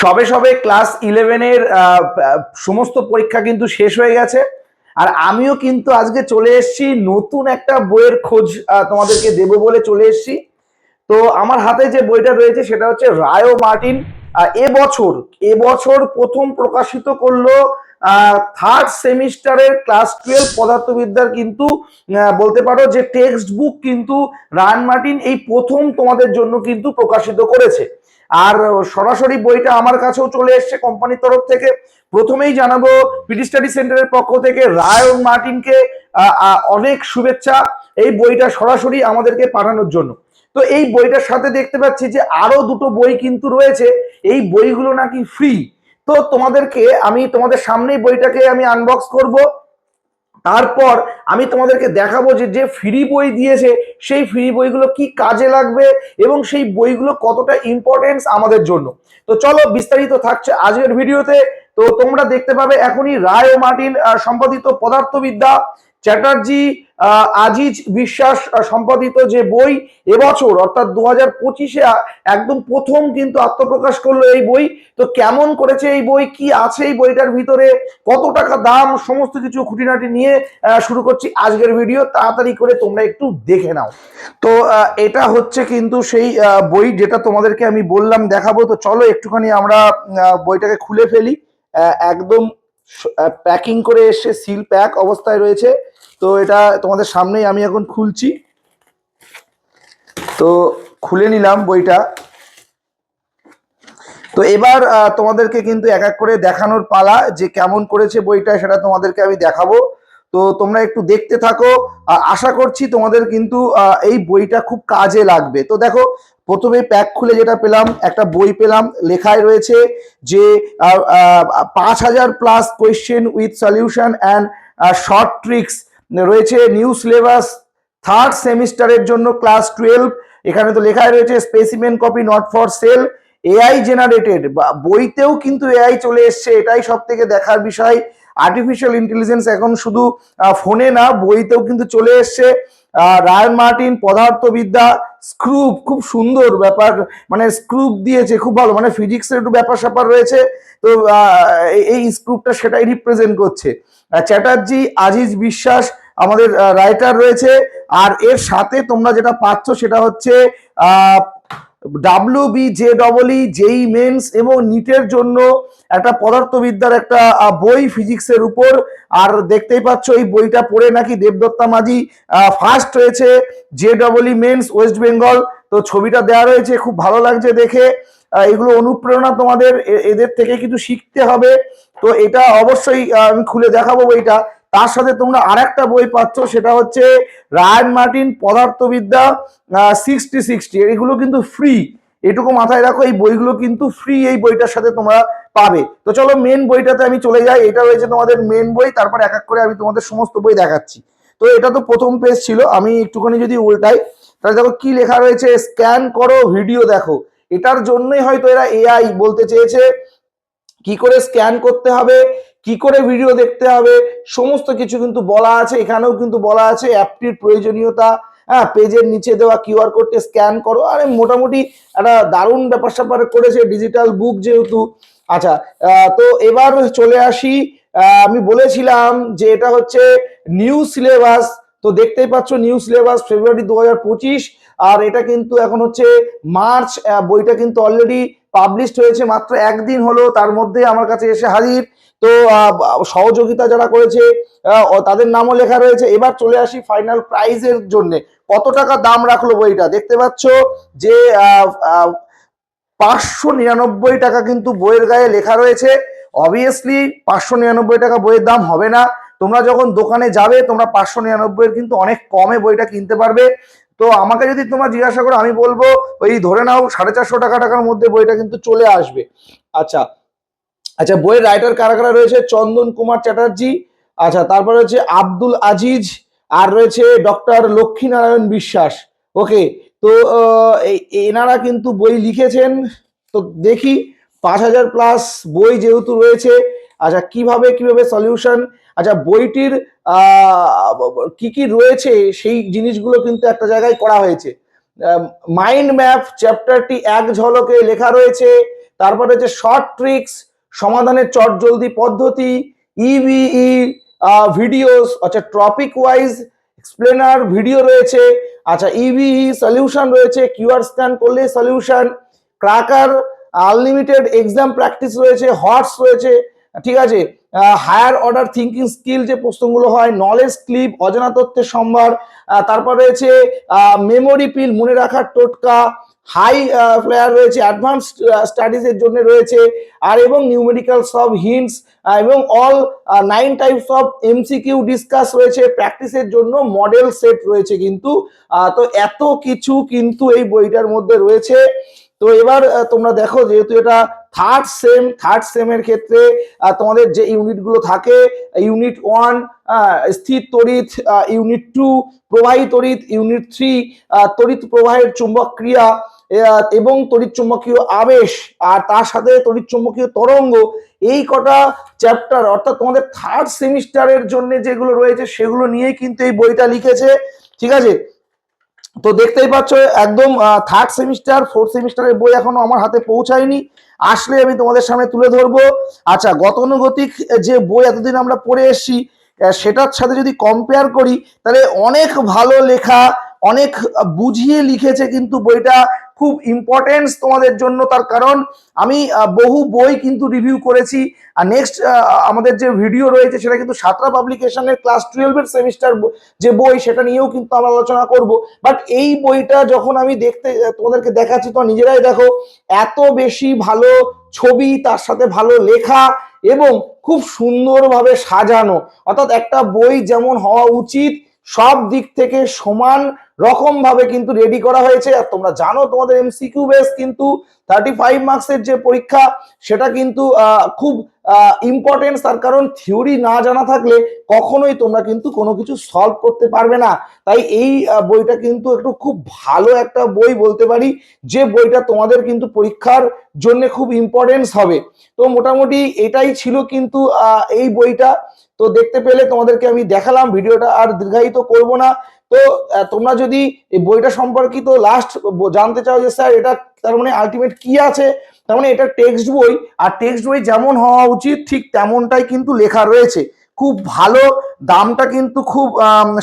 সবে সবে ক্লাস ইলেভেনের সমস্ত পরীক্ষা কিন্তু শেষ হয়ে গেছে। আর আমিও কিন্তু আজকে চলে এসেছি, নতুন একটা বইয়ের খোঁজ তোমাদেরকে দেবো বলে চলে এসেছি। তো আমার হাতে যে বইটা রয়েছে সেটা হচ্ছে রায়ো মার্টিন এবছর এবছর প্রথম প্রকাশিত করল থার্ড সেমিস্টারের ক্লাস টুয়েলভ পদার্থবিদ্যার কিন্তু বলতে পারো যে টেক্সট বুক কিন্তু রায়ন মার্টিন এই প্রথম তোমাদের জন্য কিন্তু প্রকাশিত করেছে। আর সরাসরি বইটা আমার কাছেও চলে এসছে কোম্পানির তরফ থেকে। প্রথমেই জানাব পিটি স্টাডি সেন্টারের পক্ষ থেকে রায়ন মার্টিনকে অনেক শুভেচ্ছা। এই বইটা সরাসরি আমাদেরকে পাঠানোর জন্য। তো এই বইটার সাথে দেখতে পাচ্ছি যে আরও দুটো বই কিন্তু রয়েছে। এই বইগুলো নাকি ফ্রি তো তোমাদেরকে আমি তোমাদের সামনেই বইটাকে আমি আনবক্স করব। তারপর আমি তোমাদেরকে দেখাবো যে যে ফ্রি বই দিয়েছে, সেই ফ্রি বইগুলো কি কাজে লাগবে এবং সেই বইগুলো কতটা ইম্পর্টেন্স আমাদের জন্য। তো চলো, বিস্তারিত থাকছে আজকের ভিডিওতে। তো তোমরা দেখতে পাবে এখনই রায় ও মার্টিন সম্পাদিত পদার্থবিদ্যা চ্যাটার্জি আজিজ বিশ্বাস সম্পাদিত যে বই এবছর, অর্থাৎ দু হাজার পঁচিশে একদম প্রথম কিন্তু আত্মপ্রকাশ করল এই বই। তো কেমন করেছে এই বই? কি আছে এই বইটার ভিতরে? কত টাকা দাম? সমস্ত কিছু খুঁটিনাটি নিয়ে শুরু করছি আজকের ভিডিও। তাড়াতাড়ি করে তোমরা একটু দেখে নাও। তো এটা হচ্ছে কিন্তু সেই বই যেটা তোমাদেরকে আমি বললাম দেখাবো। তো চলো একটুখানি আমরা বইটাকে খুলে ফেলি। একদম প্যাকিং করে এসে সিল প্যাক অবস্থায় রয়েছে। তো এটা তোমাদের সামনেই আমি এখন খুলছি। তো খুলে নিলাম বইটা। তো এবার তোমাদেরকে কিন্তু এক এক করে দেখানোর পালা যে কেমন করেছে বইটা, সেটা তোমাদেরকে আমি দেখাবো। তো তোমরা একটু দেখতে থাকো। আশা করছি তোমাদের কিন্তু এই বইটা খুব কাজে লাগবে। তো দেখো, প্রথমে প্যাক খুলে যেটা পেলাম, একটা বই পেলাম, লেখায় রয়েছে যে পাঁচ হাজার plus question with solution and short tricks রয়েছে নিউ সিলেবাস থার্ড সেমিস্টারের জন্য ক্লাস টুয়েলভ এখানে তো লেখায় রয়েছে specimen copy not for sale AI generated বইতেও কিন্তু এআই চলে এসছে। এটাই সব থেকে দেখার বিষয়। আর্টিফিশিয়াল ইন্টেলিজেন্স এখন শুধু ফোনে না, বইতেও কিন্তু চলে এসছে। রায়ন মার্টিন পদার্থবিদ্যা, স্ক্রুপ, খুব সুন্দর ব্যাপার মানে স্ক্রুপ দিয়েছে, খুব ভালো মানে ফিজিক্সের একটু ব্যাপার স্যাপার রয়েছে, তো এই- এই স্ক্রুপটা সেটাই রিপ্রেজেন্ট করছে। চ্যাটার্জি, আজিজ বিশ্বাস, আমাদের রাইটার রয়েছে, আর এর সাথে তোমরা যেটা পাচ্ছ সেটা হচ্ছে W B J double E JEE mains এবং নিটের জন্য একটা পদার্থবিদ্যার একটা বই ফিজিক্সের উপর। আর দেখতেই পাচ্ছ, এই বইটা পড়ে নাকি দেবদত্তা মাঝি ফার্স্ট হয়েছে J double E mains West Bengal তো ছবিটা দেওয়া রয়েছে, খুব ভালো লাগছে দেখে। এগুলো অনুপ্রেরণা তোমাদের এদের থেকে কিছু শিখতে হবে। তো এটা অবশ্যই আমি খুলে দেখাবো বইটা। তার সাথে তোমরা আরেকটা বই পাচ্ছ, সেটা হচ্ছে রায়ন মার্টিন পদার্থবিদ্যা সিক্সটি সিক্সটি এগুলো কিন্তু ফ্রি এটুকু মাথায় রাখো, এই বইগুলো কিন্তু ফ্রি এই বইটার সাথে তোমরা পাবে। তো চলো মেন বইটাতে আমি চলে যাই। এটা রয়েছে তোমাদের মেন বই, তারপর এক এক করে আমি তোমাদের সমস্ত বই দেখাচ্ছি। তো এটা তো প্রথম পেজ ছিল, আমি একটুখানি যদি উল্টাই, তাহলে দেখো কি লেখা রয়েছে, স্ক্যান করো, ভিডিও দেখো। এটার জন্যই হয়তো এরা এআই বলতে চেয়েছে। কি করে স্ক্যান করতে হবে, কি করে ভিডিও দেখতে হবে, সমস্ত কিছু কিন্তু বলা আছে, এখানেও কিন্তু বলা আছে অ্যাপটির প্রয়োজনীয়তা হ্যাঁ পেজের নিচে দেওয়া কিউআর কোডটা স্ক্যান করো, আরে মোটামুটি একটা দারুণ ব্যাপার স্যাপার করেছে ডিজিটাল বুক যেহেতু। আচ্ছা তো এবার চলে আসি আমি বলেছিলাম যে এটা হচ্ছে নিউ সিলেবাস তো দেখতেই পাচ্ছ নিউ সিলেবাস ফেব্রুয়ারি দু হাজার পঁচিশ, আর এটা কিন্তু এখন হচ্ছে মার্চ বইটা কিন্তু অলরেডি পাবলিশড হয়েছে মাত্র একদিন হলো, তার মধ্যে আমার কাছে এসে হাজির। তো সহযোগিতা যারা করেছে তাদের নামও লেখা রয়েছে। এবার চলে আসি ফাইনাল প্রাইজের জন্য। কত টাকা দাম রাখল বইটা? দেখতে পাচ্ছ যে পাঁচশো নিরানব্বই টাকা কিন্তু বইয়ের গায়ে লেখা রয়েছে। অবভিয়াসলি পাঁচশো নিরানব্বই টাকা বইয়ের দাম হবে না। তোমরা যখন দোকানে যাবে, তোমরা পাঁচশো নিরানব্বই কিন্তু অনেক কমে বইটা কিনতে পারবে। তো আমাকে যদি তোমার জিজ্ঞাসা করো, আমি বলব, ওই ধরে নাও সাড়ে চারশো টাকা টাকার মধ্যে বইটা কিন্তু চলে আসবে। আচ্ছা আচ্ছা বইয়ের রাইটার কারা কারা রয়েছে? চন্দন কুমার চ্যাটার্জি আচ্ছা তারপরে হচ্ছে আব্দুল আজিজ, আর রয়েছে ডক্টর লক্ষ্মীনারায়ণ বিশ্বাস। ওকে তো এনারা কিন্তু বই লিখেছেন। তো দেখি, পাঁচ হাজার প্লাস বই যেহেতু রয়েছে আচ্ছা কীভাবে কীভাবে সলিউশন আচ্ছা বইটির কি কি রয়েছে, সেই জিনিসগুলো কিন্তু একটা জায়গায় করা হয়েছে। মাইন্ড ম্যাপ চ্যাপ্টারটি এক ঝলকে লেখা রয়েছে, তারপরে হচ্ছে শর্ট ট্রিক্স সমাধানের চটজলদি পদ্ধতি E ইভিই ভিডিওস আচ্ছা টপিক ওয়াইজ এক্সপ্লেনার ভিডিও রয়েছে আচ্ছা ইভিই সলিউশন রয়েছে কিউআর স্ক্যান করলে solution cracker unlimited exam practice রয়েছে হটস রয়েছে ঠিক আছে? হায়ার অর্ডার থিঙ্কিং স্কিল যে প্রশ্নগুলো হয় নলেজ ক্লিপ অজানা তথ্যের সম্ভার তারপর রয়েছে মেমোরি পিল মনে রাখার টোটকা হাই ফ্লেয়ার রয়েছে অ্যাডভান্স স্টাডিজের জন্য রয়েছে, আর এবং নিউমেরিক্যাল সব হিন্টস এবং all nine types of MCQ discuss রয়েছে প্র্যাকটিসের জন্য মডেল সেট রয়েছে কিন্তু তো এত কিছু কিন্তু এই বইটার মধ্যে রয়েছে। তো এবার তোমরা দেখো যেহেতু এটা থার্ড সেম থার্ড সেমের ক্ষেত্রে তোমাদের যে ইউনিটগুলো থাকে ইউনিট ওয়ান স্থির তড়িৎ ইউনিট টু প্রবাহী তড়িৎ ইউনিট থ্রি তড়িৎ প্রবাহের চুম্বক ক্রিয়া এবং তড়িৎ চুম্বকীয় আবেশ, আর তার সাথে তড়িৎ চুম্বকীয় তরঙ্গ, এই কটা চ্যাপ্টার অর্থাৎ তোমাদের থার্ড সেমিস্টারের জন্য যেগুলো রয়েছে, সেগুলো নিয়েই কিন্তু এই বইটা লিখেছে, ঠিক আছে? তো দেখতেই পাচ্ছ, একদম থার্ড সেমিস্টার ফোর্থ সেমিস্টারের বই এখনও আমার হাতে পৌঁছায়নি। আসলে আমি তোমাদের সামনে তুলে ধরবো। আচ্ছা গতানুগতিক যে বই এতদিন আমরা পড়ে এসেছি সেটার সাথে যদি কম্পেয়ার করি, তাহলে অনেক ভালো লেখা, অনেক বুঝিয়ে লিখেছে কিন্তু বইটা খুব ইম্পর্টেন্স তোমাদের জন্য তার কারণ আমি বহু বই কিন্তু রিভিউ করেছি। আর নেক্সট আমাদের যে ভিডিও রয়েছে সেটা কিন্তু সাতরা পাবলিকেশনের ক্লাস টুয়েলভের সেমিস্টার যে বই সেটা নিয়েও কিন্তু আমরা আলোচনা করব। বাট এই বইটা যখন আমি দেখতে তোমাদেরকে দেখাচ্ছি তো নিজেরাই দেখো, এত বেশি ভালো ছবি, তার সাথে ভালো লেখা এবং খুব সুন্দরভাবে সাজানো। অর্থাৎ একটা বই যেমন হওয়া উচিত, সব দিক থেকে সমান রকম ভাবে কিন্তু রেডি করা হয়েছে। আর তোমরা জানো তোমাদের এমসিকিউ বেস কিন্তু থার্টি ফাইভ মার্কসের যে পরীক্ষা, সেটা কিন্তু খুব ইম্পর্টেন্স তার কারণ থিওরি না জানা থাকলে কখনোই তোমরা কিন্তু কোনো কিছু সলভ করতে পারবে না। তাই এই বইটা কিন্তু একটু খুব ভালো একটা বই বলতে পারি, যে বইটা তোমাদের কিন্তু পরীক্ষার জন্য খুব ইম্পর্টেন্স হবে। তো মোটামুটি এটাই ছিল কিন্তু এই বইটা। তো দেখতে পেলে তোমাদেরকে আমি দেখালাম, ভিডিওটা আর দীর্ঘায়িত করব না। তো তোমরা যদি এই বইটা সম্পর্কিত লাস্ট জানতে চাও যে স্যার এটা তার মানে আলটিমেট কি আছে, তার মানে এটা টেক্সট বই, আর টেক্সট বই যেমন হওয়া উচিত, ঠিক তেমনটাই কিন্তু লেখা রয়েছে। খুব ভালো, দামটা কিন্তু খুব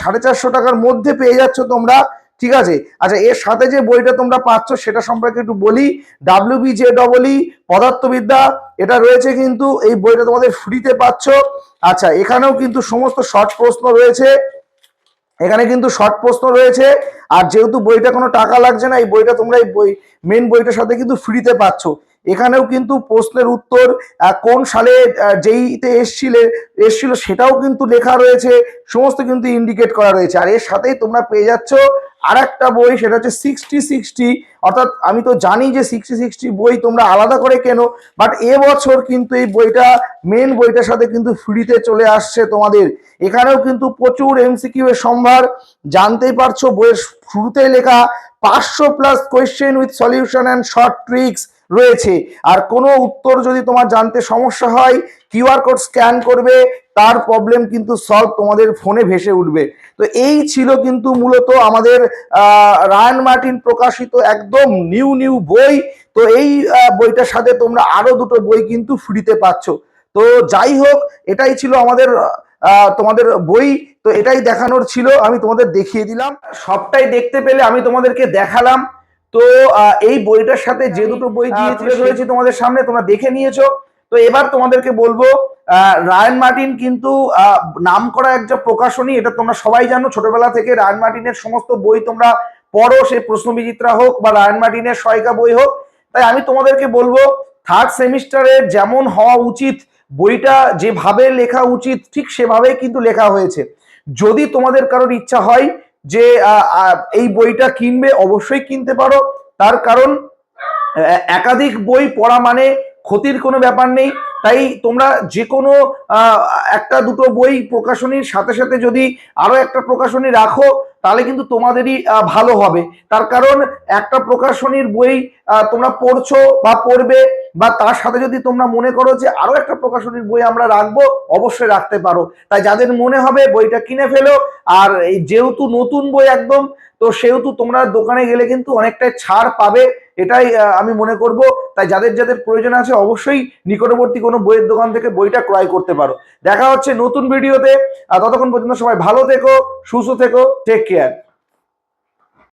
সাড়ে চারশো টাকার মধ্যে পেয়ে যাচ্ছ তোমরা, ঠিক আছে? আচ্ছা এর সাথে যে বইটা তোমরা পাচ্ছ, সেটা সম্পর্কে একটু বলি। ডাব্লিউ বি জে ডবলই পদার্থবিদ্যা, এটা রয়েছে কিন্তু এই বইটা তোমাদের ফ্রিতে পাচ্ছ। আচ্ছা এখানেও কিন্তু সমস্ত শর্ট প্রশ্ন রয়েছে। এখানে কিন্তু শর্ট প্রশ্ন রয়েছে। আর যেহেতু বইটা কোনো টাকা লাগছে না, এই বইটা তোমরা এই বই মেন বইটার সাথে কিন্তু ফ্রিতে পাচ্ছ। এখানেও কিন্তু প্রশ্নের উত্তর কোন সালে যেইতে এসছিলে, এসছিল সেটাও কিন্তু লেখা রয়েছে। সমস্ত কিন্তু ইন্ডিকেট করা রয়েছে। আর এর সাথেই তোমরা পেয়ে যাচ্ছ আর একটা বই, সেটা হচ্ছে সিক্সটি সিক্সটি অর্থাৎ আমি তো জানি যে সিক্সটি সিক্সটি বই তোমরা আলাদা করে কেন বাট এবছর কিন্তু এই বইটা মেন বইটার সাথে কিন্তু ফ্রিতে চলে আসছে তোমাদের। এখানেও কিন্তু প্রচুর এমসিকিউ এর সম্ভার। জানতেই পারছ, বইয়ের শুরুতে লেখা, পাঁচশো plus question with solution and short tricks রয়েছে। আর কোনো উত্তর যদি তোমার জানতে সমস্যা হয় কিউআর কোড স্ক্যান করবে, তার প্রবলেম কিন্তু সলভ তোমাদের ফোনে ভেসে উঠবে। তো এই ছিল কিন্তু মূলত আমাদের রায়ান মার্টিন প্রকাশিত একদম নিউ নিউ বই। তো এই বইটার সাথে তোমরা আরও দুটো বই কিন্তু ফ্রিতে পাচ্ছ। তো যাই হোক, এটাই ছিল আমাদের তোমাদের বই। তো এটাই দেখানোর ছিল, আমি তোমাদের দেখিয়ে দিলাম। সবটাই দেখতে পেলে আমি তোমাদেরকে দেখালাম। তো এই বইটার সাথে যে দুটো বই দিয়ে তুলে ধরেছি তোমাদের সামনে তোমরা দেখে নিয়েছো। তো এবার তোমাদেরকে বলব রায়ান মার্টিন কিন্তু নাম করা একটা প্রকাশনী এটা তোমরা সবাই জানো ছোটবেলা থেকে রায়ন মার্টিনের সমস্ত বই তোমরা পড়ো সে প্রশ্নবিচিত্রা হোক বা রায়ন মার্টিনের সহায়িকা বই হোক। তাই আমি তোমাদেরকে বলব থার্ড সেমিস্টারে যেমন হওয়া উচিত বইটা যেভাবে লেখা উচিত ঠিক সেভাবেই কিন্তু লেখা হয়েছে। যদি তোমাদের কারোর ইচ্ছা হয় যে এই বইটা কিনবে, অবশ্যই কিনতে পারো। তার কারণ একাধিক বই পড়া মানে ক্ষতির কোনো ব্যাপার নেই। তাই তোমরা যে কোনো একটা দুটো বই প্রকাশনীর সাথে সাথে যদি আরও একটা প্রকাশনী রাখো, তাহলে কিন্তু তোমাদেরই ভালো হবে। তার কারণ, একটা প্রকাশনীর বই তোমরা পড়ছো বা পড়বে বা তার সাথে যদি তোমরা মনে করো যে আরও একটা প্রকাশনীর বই আমরা রাখব, অবশ্যই রাখতে পারো। তাই যাদের মনে হবে বইটা কিনে ফেলো। আর এই যেহেতু নতুন বই একদম, তো সেহেতু তোমরা দোকানে গেলে কিন্তু অনেকটাই ছাড় পাবে। এটাই আমি মনে করব। তাই যাদের যাদের প্রয়োজন আছে, অবশ্যই নিকটবর্তী কোনো বইয়ের দোকান থেকে বইটা ক্রয় করতে পারো। দেখা হচ্ছে নতুন ভিডিওতে। ততক্ষণ পর্যন্ত সবাই ভালো থেকো, সুস্থ থেকো টেক কেয়ার